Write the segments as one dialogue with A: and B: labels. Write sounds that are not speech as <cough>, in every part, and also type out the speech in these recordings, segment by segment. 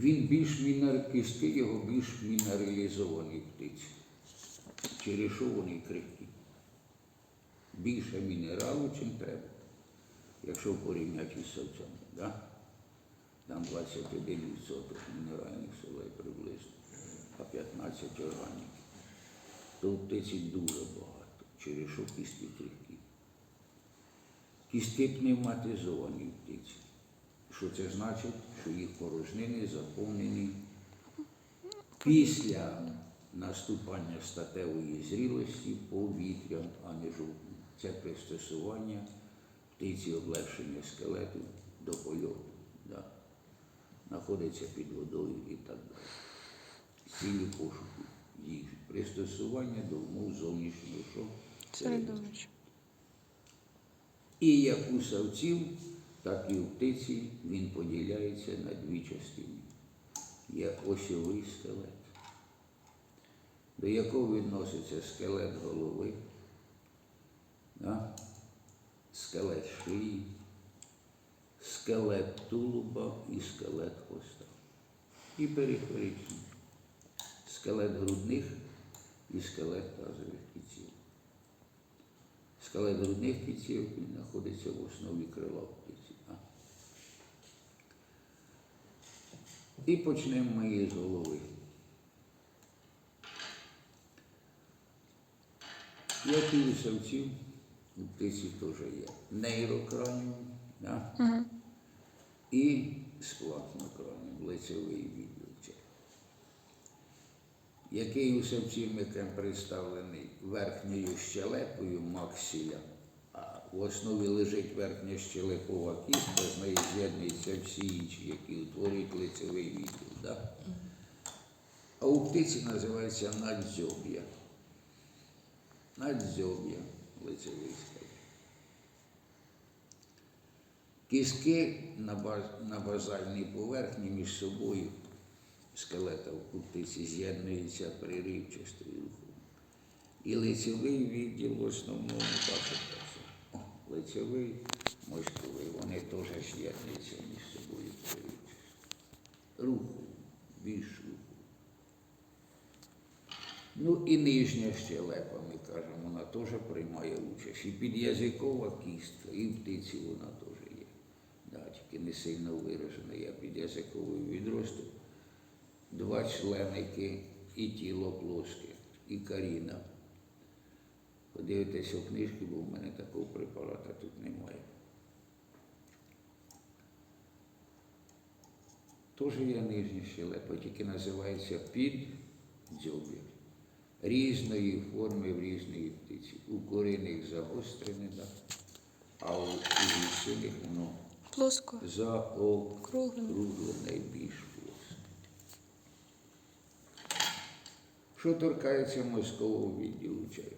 A: Він більш мінер... кістки його більш мінералізовані птиці. Через що вони крихкі. Більше мінералу, чим треба. Якщо порівняти із совцями, да? там 21% мінеральних солей приблизно, а 15 органік. То птиці дуже багато, через що кістки крихкі. Кістки пневматизовані птиці. Що це значить? Що їх порожнини заповнені після наступання статевої зрілості повітрям, а не жовтним. Це пристосування птиці облегшення скелету до польоту. Да. Знаходиться під водою і так далі. Цілі пошуку їжі. Пристосування до умов зовнішнього?
B: Середовище.
A: І як у савців, так і у птиці він поділяється на дві частини. Є осьовий скелет, до якого відноситься скелет голови, да? скелет шиї, скелет тулуба і скелет хвоста. І периферичний скелет грудних і скелет тазових кітців. Скелет грудних кітців знаходиться в основі крила птиці. А? І почнемо ми із голови. Як і у савців, у птиці теж є нейрокраніум да?
B: Угу.
A: і сплатнокраніум, лицевий відділ який у савців микем представлений верхньою щелепою максіля, в основі лежить верхня щелепова кістка, з нею з'єднуються всі інші, які утворюють лицевий відділ. Да? А у птиці називається надзьоб'я. Надзьоб'я лицевий скелет. Кістки на, баз, на базальній поверхні між собою скелета в птиці з'єднуються приривчастою рухом. І лицевий відділ в основному о, лицевий, мозковий, вони теж з'єднуються між собою. Руху, більш руху. Ну і нижня щелепа, ми кажемо, вона теж приймає участь. І підязикова кістка, і птиці вона теж є. Да, тільки не сильно виражена. Я підязиковий відросток. Два членики і тіло плоске, і каріна. Подивитесь у книжки, бо в мене такого препарата тут немає. Теж є нижня щелепа, тільки називається піддзьобір. Різної форми в різної птиці. У куриних загострене, да, а у гусиних воно
B: Плоско.
A: заокруглене більш плоске. Що торкається мозкового відділу черепа?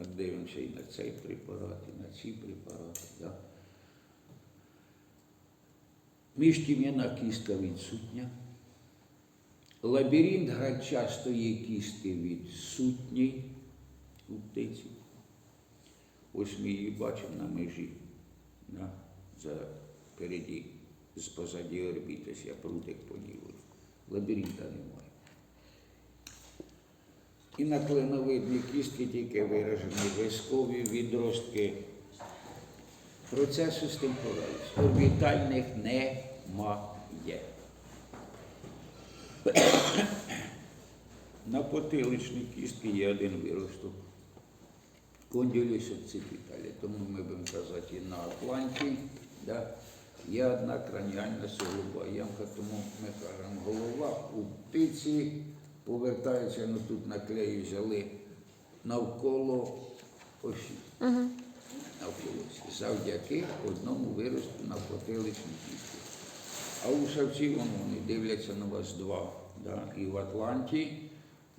A: От дивимося і на цей препарат, і на ці препарати. Да? Міжтім'яна кістка відсутня. Лабіринт грачастої кістки відсутній у птиці. Ось ми її бачимо на межі. Да? За переді, з позаді орбітись, я прутик поділив. Лабіринта немає. І на клиновидній кістки тільки виражені вискові відростки процесу стимпоралізу. Орбітальних немає. <coughs> На потиличній кістці є один виросток. Кондюліс обципіталі. Тому ми будемо казати і на Атланті. Да? Є одна краніальна солоба ямка, тому ми кажемо, голова у птиці повертається, ну тут наклею взяли навколо осі.
B: Угу.
A: навколо осі. Завдяки одному виросту на потиличній кістці. А у Савці вони дивляться на вас два. Да? І в Атланті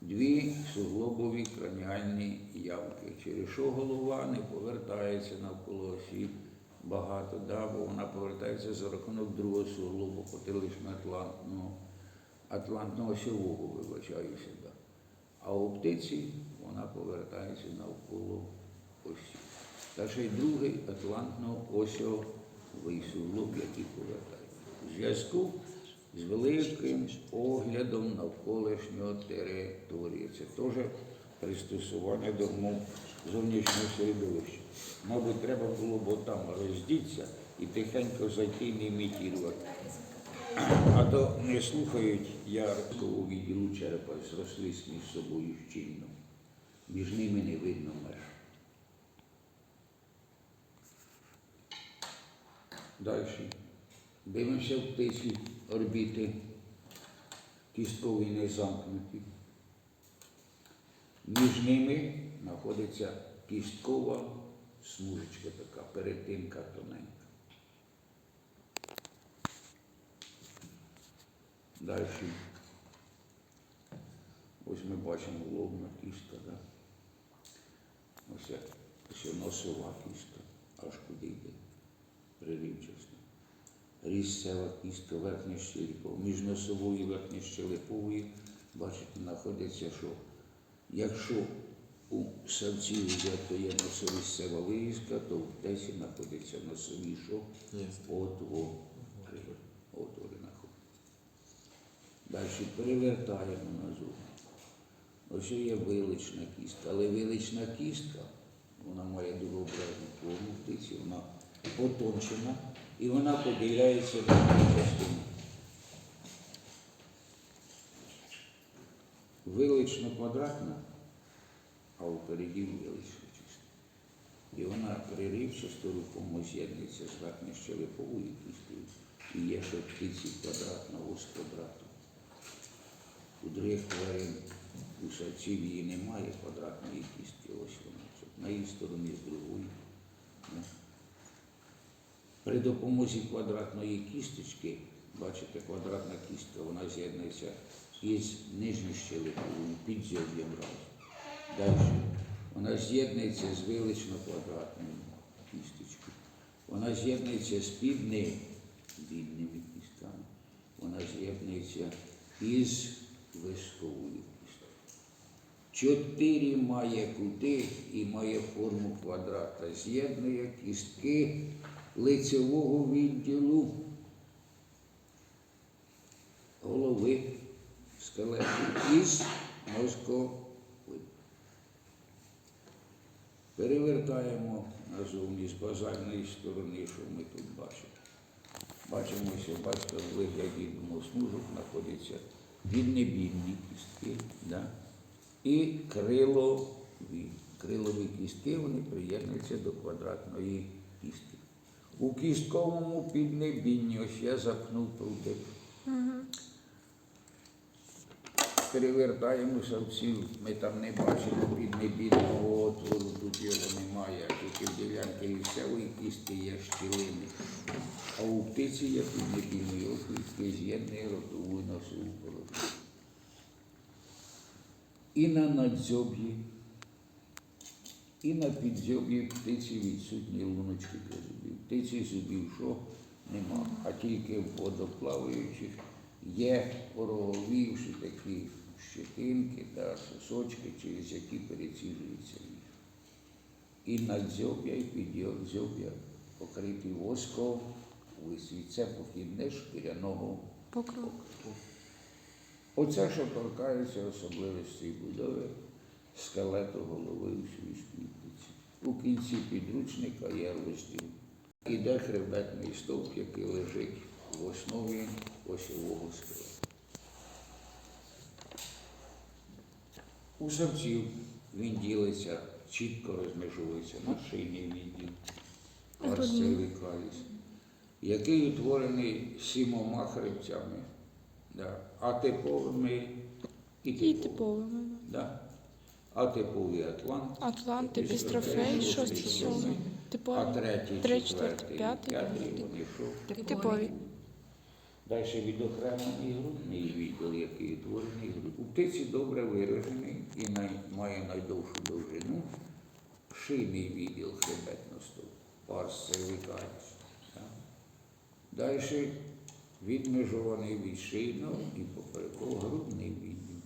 A: дві суглобові краніальні ямки. Через що голова не повертається навколо осі багато, да? бо вона повертається за рахунок другого суглобу, потилично атлантного, атлантного осьового, вибачаюся. Да? А у птиці вона повертається навколо осі. Та ще й другий атлантно-осьовий суглоб, який повертається. У зв'язку з великим оглядом навколишньої території. Це теж пристосування до зовнішнього середовища. Мабуть, треба було б там роздітися і тихенько зайти і не імітувати. А то не слухають яркого відділу черепа, зрослись між собою щільно. Між ними не видно меж. Далі. Дивимося в птиці орбіти кісткові не замкнуті. Між ними знаходиться кісткова смужечка така, перетинка тоненька. Далі. Ось ми бачимо лобна кістка, да? Ось, як- носова кістка, аж куди йде, прирівчасно. Різцева кістка верхньощелепова. Між носовою і верхньощелеповою, бачите, знаходиться, що якщо у савці взято є носовісцева виїзка, то в тесі знаходиться носові що? Отвори. Отвори знаходяться. Далі перевертаємо назад. Ось є вилична кістка, але вилична кістка, вона має дугообразну форму птиці, вона потончена і вона поділяється на дві частини. Вилично квадратна, а впереді вилично чиста. І вона приривчасто рухомо з'єднується з верхньощелеповою кісткою. І є ще птиці квадратна ось квадрату. У других тварин у савців її немає квадратної кістки, ось вона. На її стороні з другої. Ну. При допомозі квадратної кісточки, бачите, квадратна кістка, вона з'єднується із нижньощелеповою підзьоб'ям разом. Далі. Вона з'єднується з вилично-квадратною кісточкою. Вона з'єднується з підними бідними кістками. Вона з'єднується із кісткою. Чотири має кути і має форму квадрата. З'єднує кістки лицевого відділу голови скелету із мозковим. Перевертаємо назовні з базальної сторони, що ми тут бачимо. Бачимо, що бачите, в вигляді смужок знаходяться піднебільні кістки да? і крилові. Крилові кістки вони приєднуються до квадратної кістки. У кістковому піднебінні, ось я запнув прутик. Перевертаємо савців, ми там не бачимо піднебільного отвору, тут його немає, тільки ділянки лісової кістки є щілини. А у птиці є піднебільний отвір, який з'єднує ротову і носову. І на надзьоб'ї, і на підзьоб'ї птиці відсутні луночки для зубів. Птиці зубів що нема, а тільки в водоплаваючих є ороговівші такі щетинки та сосочки, через які переціжується їх. І надзьоб'я, і підзьоб'я покриті воском, висвіт. Це похідне шкіряного
B: Покров.
A: Оце, що торкається особливостей будови скелету голови у птиці. У кінці підручника є розділ. Іде хребетний стовп, який лежить в основі осьового скелету. У савців він ділиться, чітко розмежується на шийний відділ, арсевий каліс, який утворений сімома хребцями, да, атиповими і
B: І
A: типовими.
B: типовими.
A: Да. Атиповий атлант,
B: Атланти, пістрофей, шостий, сьомий.
A: а третій, четвертий,
B: п'ятий.
A: вони що?
B: Типові.
A: Далі відокремлений грудний відділ, який утворений. У птиці добре виражений і най, має найдовшу довжину. Шийний відділ хребетності, парс cervicalis. Далі відмежований від шийного і поперекового грудний відділ.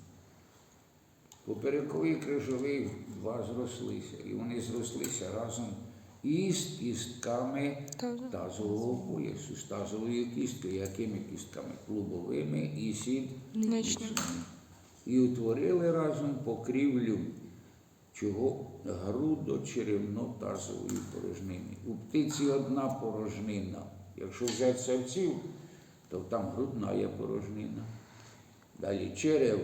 A: Поперековий і крижовий два зрослися, і вони зрослися разом із кістками тазового поясу, з тазовою кісткою, якими кістками? Клубовими і сід і утворили разом покрівлю чого грудочеревно-тазової порожнини. У птиці одна порожнина. Якщо взяти савців, то там грудна є порожнина. Далі черев.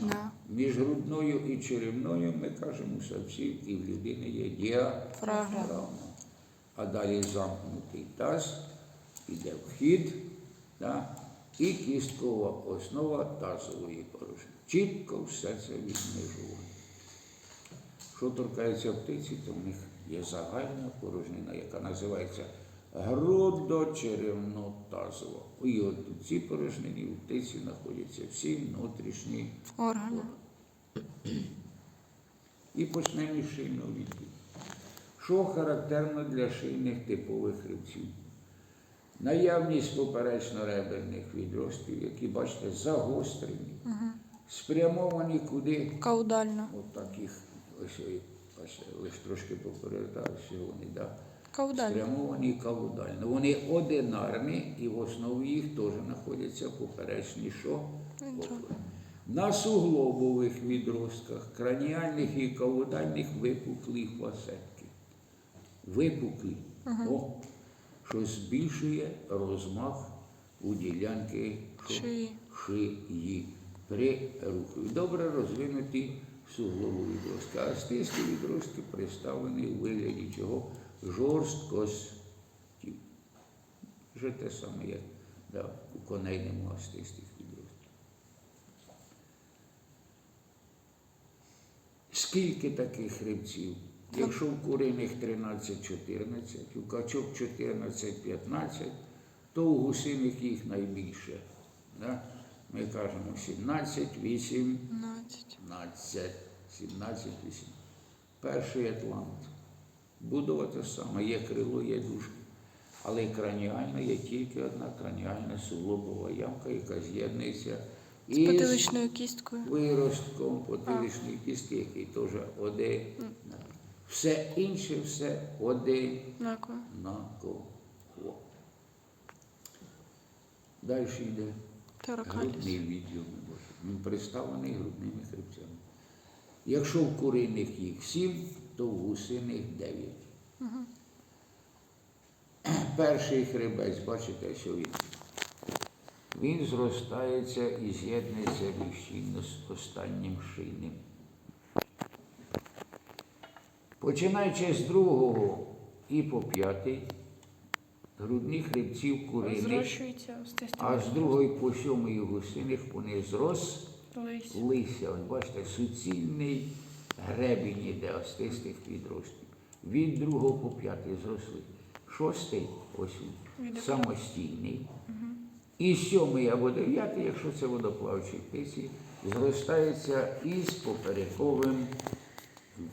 B: Да.
A: Між грудною і черевною ми кажемо савців і в людини є діафрагма. А далі замкнутий таз, іде вхід, да, і кісткова основа тазової порожнини. Чітко все це відмежовано. Що торкається птиці, то в них є загальна порожнина, яка називається грудочеревно-тазова. І от у цій порожнині у птиці знаходяться всі внутрішні
B: Органи.
A: і почнемо із шийного відділу. Що характерно для шийних типових хребців? Наявність поперечно-реберних відростків, які, бачите, загострені, спрямовані куди?
B: Каудально.
A: От таких, ось, бачите, лише трошки попередався вони, да?
B: Каудально.
A: спрямовані каудально. Вони одинарні і в основі їх теж знаходяться поперечні що? На суглобових відростках, краніальних і каудальних випуклі фасетки. Випуклі. О, що збільшує розмах у ділянки?
B: Шиї.
A: шиї при руху. Добре розвинуті суглобові відростки. А стиски відростки представлені у вигляді чого? Жорсткостів. Вже те саме, як да, у коней нема стистих відростків. Скільки таких хребців? Якщо в куриних 13-14, у качок 14-15, то у гусиних їх найбільше. Да? Ми кажемо 17, 8,
B: 15.
A: 15, 17, 8. Перший атлант. Будова те саме, є крило, є дужки. Але краніальна є тільки одна краніальна суглобова ямка, яка з'єднується із
B: потиличною кісткою.
A: виростком потиличної кістки, який теж один. Все інше, все
B: Дякую.
A: одинаково. Далі йде грудний відділ. Він представлений грудними хребцями. Якщо в куриних їх сім, то в гусиних дев'ять. <clears throat> Перший хребець, бачите, що він? Він зростається і з'єднується віщільно з останнім шийним. Починаючи з другого і по п'ятий, грудні хребців
C: Зрощується
A: а з другої по сьомий гусиних вони зрос
C: Лись.
A: лися. Ось бачите, суцільний гребінь іде остистих відростків. Від другого по п'ятий зросли. Шостий ось він, самостійний. І сьомий або дев'ятий, якщо це водоплавчі птиці, зростається із поперековим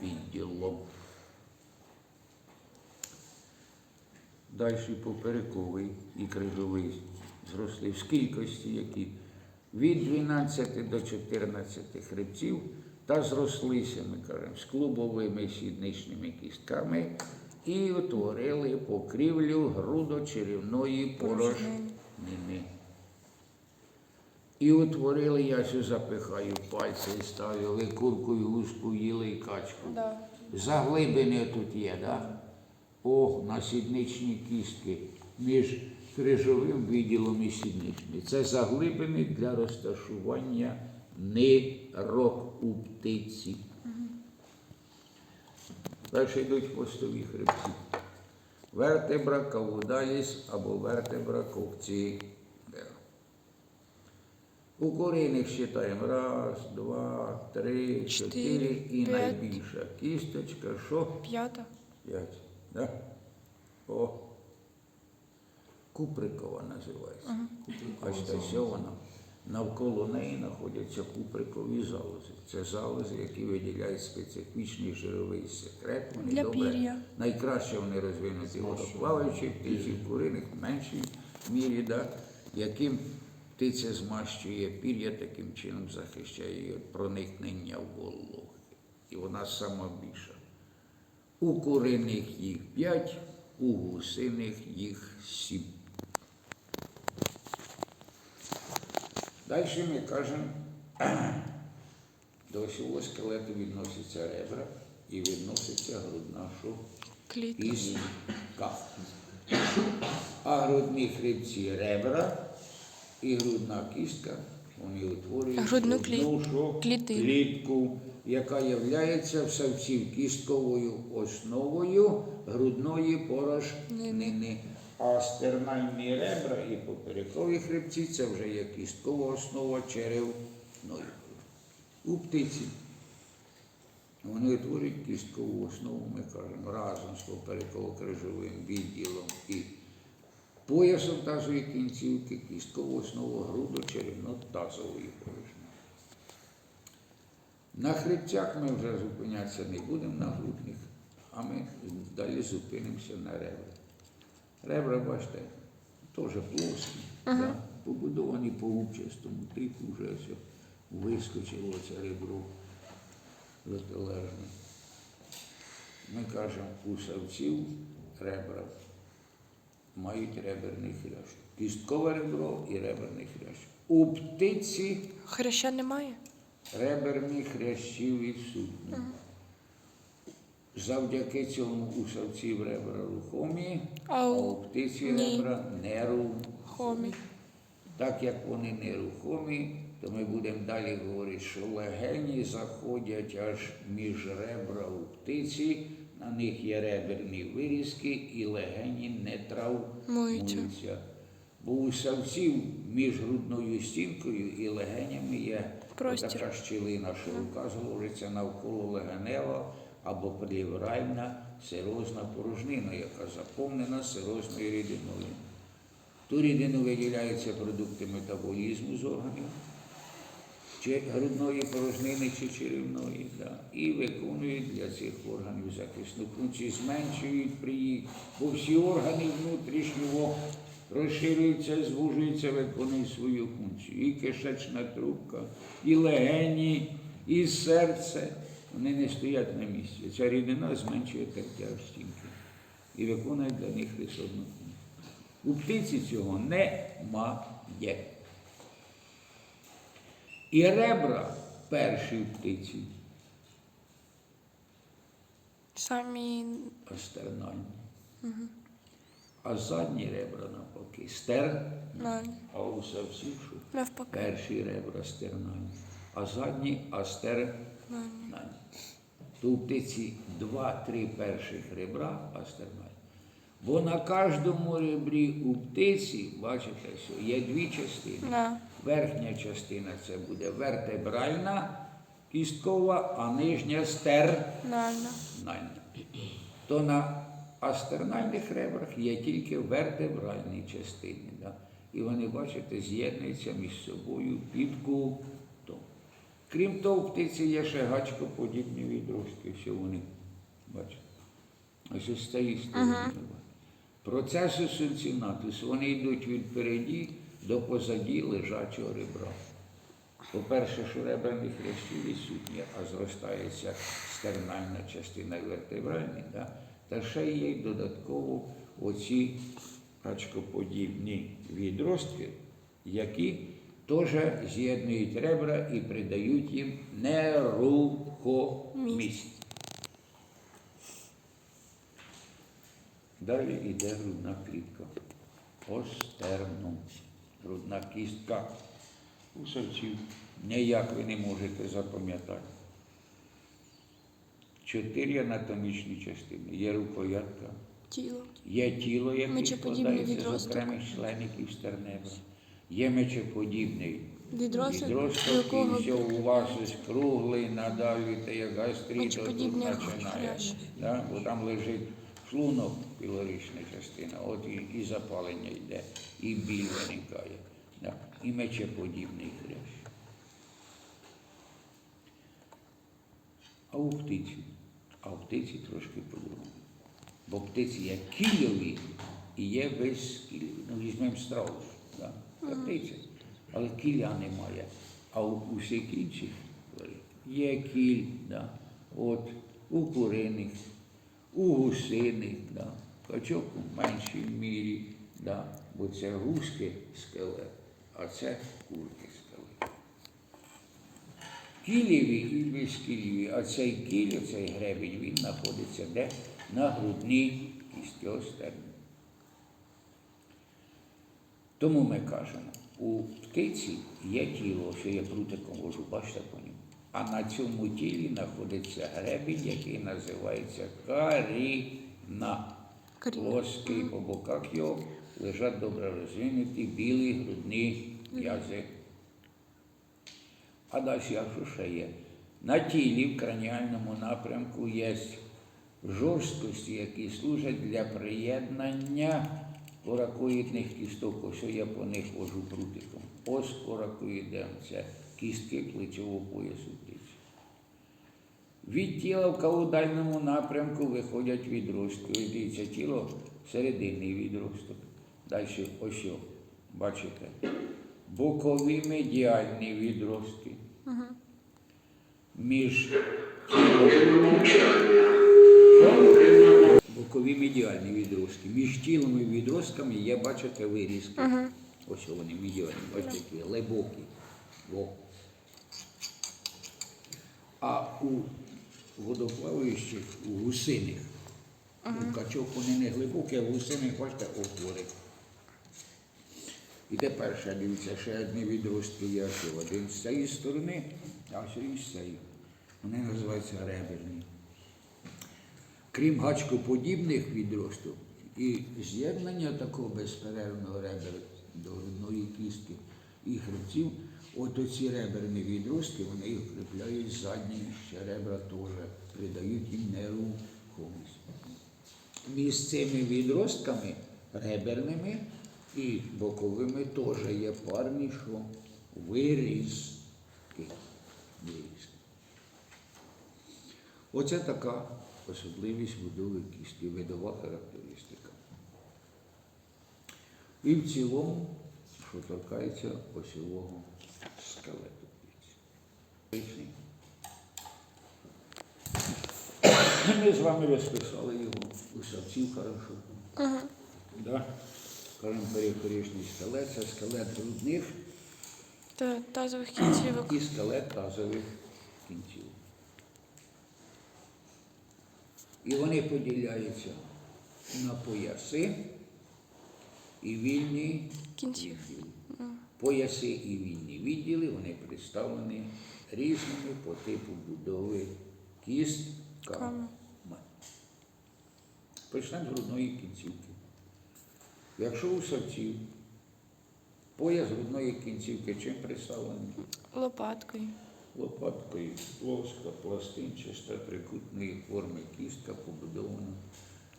A: відділом. Далі поперековий і крижовий зросли в кількості, які від 12 до 14 хребців та зрослися, ми кажемо, з клубовими сідничними кістками і утворили покрівлю грудочерівної порожнини. І утворили, я ще запихаю пальці, ставили курку і гуску, їли і качку.
C: Да.
A: Заглибини тут є, да? О, на сідничні кістки між крижовим відділом і сідничним. Це заглибини для розташування нирок у птиці. Далі йдуть хвостові хребці. Вертебра каудаліс або вертебра ковці. У куриних вважаємо раз, два, три, Чотири, і
B: п'ять.
A: найбільша кісточка, що?
B: П'ята.
A: П'ять. Да? О. Куприкова називається. Бачите, що вона? Навколо неї знаходяться куприкові залози. Це залози, які виділяють специфічний жировий секрет. Вони
B: Для
A: добре,
B: пір'я.
A: найкраще вони розвинуті водоплаваючі, птиці в куриних в меншій мірі, да? яким птиця змащує пір'я, таким чином захищає її від проникнення вологи. І вона сама більша. У куриних їх п'ять, у гусиних їх сім. Далі ми кажемо, <clears throat> до всього скелету відносяться ребра і відноситься грудна?
B: Клітка.
A: А грудні хребці ребра і грудна кістка, вони утворюють
B: Грудну
A: що? клітку, яка є в савців кістковою основою грудної порожнини. А стернальні ребра і поперекові хребці це вже є кісткова основа черевної. У птиці вони утворюють кісткову основу, ми кажемо, разом з попереково-крижовим відділом і поясом тазової кінцівки, кісткову основу грудо-черевно-тазової порожнини. На хребцях ми вже зупинятися не будемо на грудних, а ми далі зупинимося на ребрах. Ребра, бачите, теж плоскі, да, побудовані по губчастому типу, вже все вискочило це ребро протилежне. Ми кажемо, у савців ребра мають реберний хрящ. Кісткове ребро і реберний хрящ. У птиці
B: Хреща немає?
A: реберні хрящі відсутні. Завдяки цьому у савців ребра рухомі,
B: А
A: а
B: у
A: у птиці ребра нерухомі. Так як вони нерухомі, то ми будемо далі говорити, що легені заходять аж між ребра у птиці, на них є реберні вирізки, і легені не травмуються. Бо у савців між грудною стінкою і легенями є
B: Простір.
A: така щілина, що рука зложиться навколо легенева або плівральна сирозна порожнина, яка заповнена сирозною рідиною. Ту рідину виділяються продукти метаболізму з органів, чи грудної порожнини чи черевної, да, і виконують для цих органів захисну функцію, зменшують приїзд, бо всі органи внутрішнього розширюються, звужуються, виконують свою функцію. І кишечна трубка, і легені, і серце. Вони не стоять на місці. Ця рідина зменшує тертя в стінки і виконує для них лише функцію. У птиці цього немає. І ребра перші в птиці
B: Самі
A: астернальні. А задні ребра навпаки стернальні. А у савців що?
B: навпаки.
A: перші ребра стернальні, а задні астернальні.
B: На.
A: То у птиці два-три перших ребра астернальні. Бо на кожному ребрі у птиці, бачите, що є дві частини.
B: На.
A: Верхня частина це буде вертебральна, кісткова, а нижня стернальна. То на астернальних ребрах є тільки вертебральні частини. Да? І вони, бачите, з'єднуються між собою під кутом. Крім того, в птиці є ще гачкоподібні відростки, що вони, бачите, ось ось з цієї сторони. Процеси сунцинатус, вони йдуть від переді до позаді лежачого ребра. По-перше, що реберні хрящі відсутні, а зростається стернальна частина вертебральні, да? та ще є й додатково оці гачкоподібні відростки, які теж з'єднують ребра і придають їм нерухомість. Далі йде грудна клітка. Остернум. Грудна кістка. У савців ніяк ви не можете запам'ятати. Чотири анатомічні частини. Є рукоятка,
B: Тіло.
A: є тіло, яке складається з окремих члеників стернебра. Є мечеподібний
B: Відросток,
A: відросток,
B: якого
A: і все у вас ось круглий, надавлюєте, як гастрит, тут починає. Да? Бо там лежить шлунок, пілорична частина, от і, і запалення йде, і біль виникає. Да? І мечеподібний хрящ. А у птиці? А у птиці трошки по-другому. Бо птиці є кільові і є безкільові. Ну, візьмемо страус, да? Це. Але кіля немає. А у усіх інших є кіль, да? От, у куриних, у гусини, да. качок у меншій мірі, да. бо це гуски скелет, а це курки скелет. Кілєві і безкілєві, а цей кіль, цей гребень, він знаходиться де? На грудній кісті остерні. Тому ми кажемо, у птиці є тіло, що я прутиком вожу, бачите по ньому. А на цьому тілі знаходиться гребінь, який називається каріна. Плоский по боках його лежать добре розвинуті білі грудні м'язи. А далі, якщо ще є, на тілі в краніальному напрямку є жорсткості, які служать для приєднання коракоїдних кісток. Ось я по них вожу прутиком. Ось коракоїдем це кістки плечового поясу птиці. Від тіла в каудальному напрямку виходять відростки. Ось дивіться, тіло серединний відросток. Далі ось, бачите, бокові медіальні відростки. Між тілом. Бокові медіальні відростки. Між тілом і відростками є, бачите, вирізки. Ось вони медіальні, бачите, які глибокі. Во. А у водоплаваючих, у гусиних, у качок вони не глибокі, а в гусиних, бачите, отвори. І тепер ще дивіться, ще одні відростки є один з цієї сторони, а і з цієї. Вони називаються реберні. Крім гачкоподібних відросток і з'єднання такого безперервного ребер до грудної кістки і хребців, от оці реберні відростки, вони їх кріпляють задні ще ребра теж, придають їм нерухомість. Між цими відростками реберними і боковими теж є парні, що. Вирізки. Оце така особливість будови кістки, видова характеристика. І в цілому, що торкається осьового скелету птиці. Ми з вами розписали його у савців хорошо. Да? Кажемо, периферичний скелет, це скелет грудних
B: Та тазових кінцівок.
A: і скелет тазових кінців. І вони поділяються на пояси і вільні відділи. Пояси і вільні відділи вони представлені різними по типу будови кістками.
B: Ками.
A: Почнемо з грудної кінцівки. Якщо у савців пояс грудної кінцівки чим представлений?
B: Лопаткою.
A: Лопаткою плоска, пластинчаста, трикутної форми кістка побудована.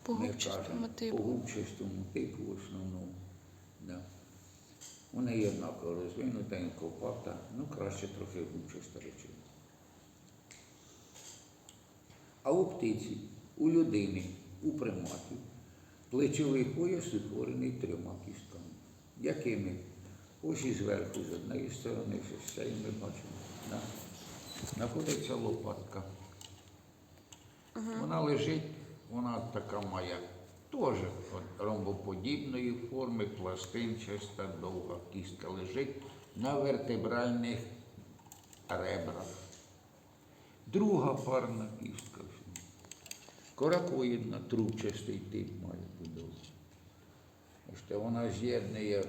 B: По губчастому типу.
A: По губчастому типу в основному. Да. Вона є однаково розвинута, інкопата, ну краще трохи губчаста речовина. А у птиці, у людини, у приматів плечовий пояс утворений трьома кістками. Якими? Ось і зверху, з однієї сторони, з цієї ми бачимо. Да? Знаходиться лопатка. Вона лежить, вона така має теж ромбоподібної форми, пластинчаста, довга кістка лежить на вертебральних ребрах. Друга парна кістка. Коракоїдна, трубчастий тип має будову. Вона з'єднує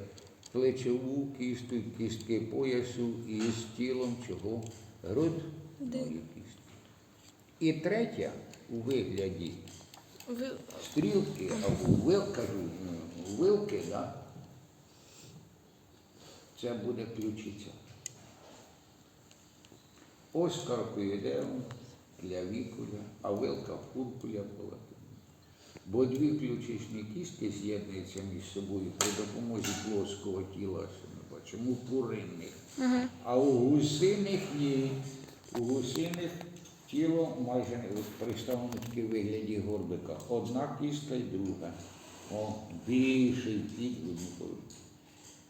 A: плечову кістку, кістки поясу із тілом чого? Грудної кістки. І третя у вигляді стрілки або вил, кажу, ну, вилки, да? це буде ключиця. Ось каркоїдеум, клявікуля, а вилка фуркуля була. Бо дві ключичні кістки з'єднуються між собою при допомозі плоского тіла, що ми бачимо, у. А у гусиних ні. У гусиних тіло майже не от представлено в вигляді горбика. Одна кістка і друга. О, більший одну половину.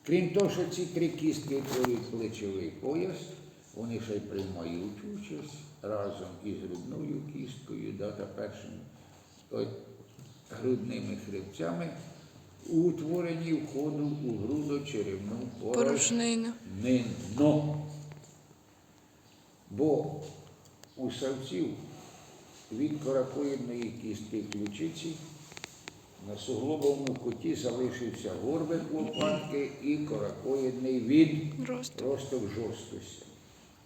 A: Крім того, що ці три кістки утворюють плечовий пояс, вони ще й приймають участь разом із грудною кісткою, да, та першим от, грудними хребцями, утворені входу у грудочеревну порожнину. Бо у савців від коракоїдної кістки ключиці на суглобовому куті залишився горбик лопатки і коракоїдний від росток жорсткості.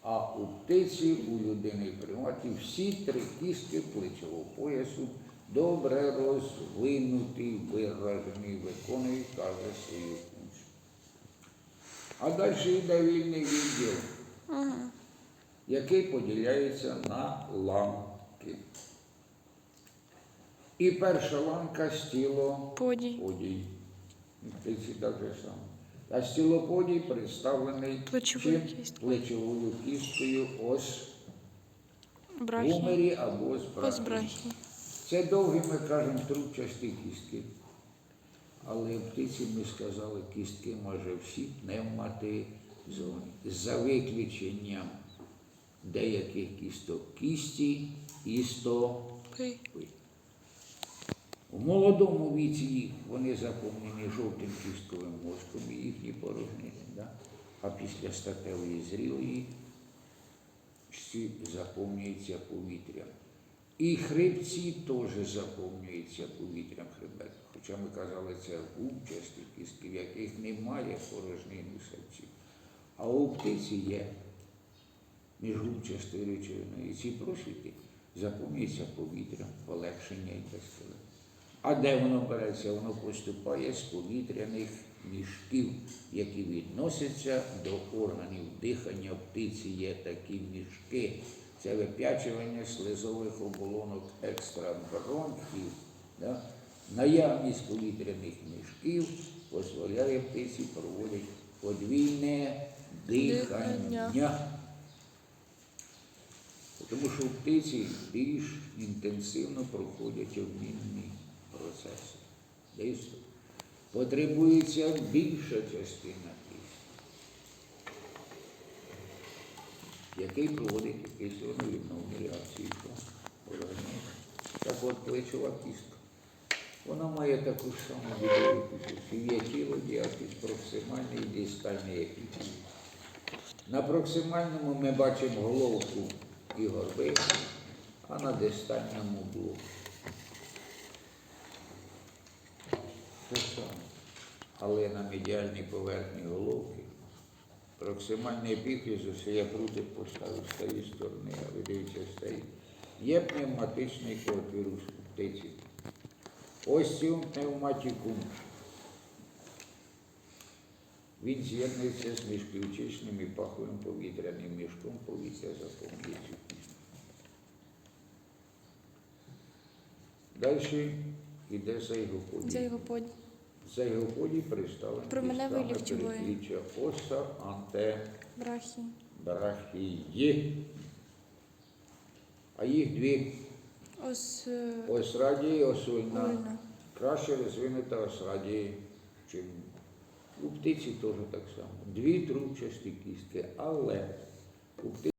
A: А у птиці, у людини приматі всі три кістки плечового поясу добре розвинуті, виражені, виконують каже свою функцію. А далі йде вільний відділ, який поділяється на ланки. І перша ланка стіло
B: Подій.
A: подій. Птиці так же. А стілоподій представлений
B: Плечовою кісткою.
A: ось в гумері або з
B: брахі.
A: Це довгі, ми кажемо, трубчасті кістки. Але птиці ми сказали, кістки майже всі пневматизовані. За виключенням деяких кісток кісті і стопи.
B: Пи.
A: У молодому віці вони заповнені жовтим кістковим мозком і їхні порожнини. Да? А після статевої зрілої всі заповнюються повітрям. І хребці теж заповнюються повітрям хребет. Хоча ми казали, це губчасті кістки, в яких немає порожнин у. А у птиці є міжгубчастої речовини. І ці просвіти заповнюються повітрям, полегшення і сказати. А де воно береться? Воно поступає з повітряних мішків, які відносяться до органів дихання. В птиці є такі мішки. Це вип'ячування слизових оболонок екстрабронхів. Да? Наявність повітряних мішків дозволяє птиці проводити подвійне дихання.
B: Дихання.
A: Тому що в птиці більш інтенсивно проходять обмінні процеси. Дійсно. Потребується більша частина який проводить реакції по організму. Так от плечова кістка. Вона має таку ж саму кістку. Є тіло, діатез, проксимальний і дистальний епітелій. На проксимальному ми бачимо головку і горби, а на дистальному блок. Те саме. Але на медіальній поверхні головки проксимальний епіфізус, я прутик поставив з тієї сторони, а ви дивіться тієї. Є пневматичний коотвірус у птиці. Ось цим пневматикум. Він з'єднується з міжключичним і паховим повітряним мішком, повітря заповнює цю кістку. Далі йде зайгоподій. Зайгоподій представлений
B: Променевий
A: передпліччя оса
B: Брахі.
A: антебрахії. А їх дві
B: Ось е,
A: ось осульна.
B: Ольна.
A: Краще розвинута ось радії, чим у птиці теж так само. Дві трубчасті кістки, але у птиці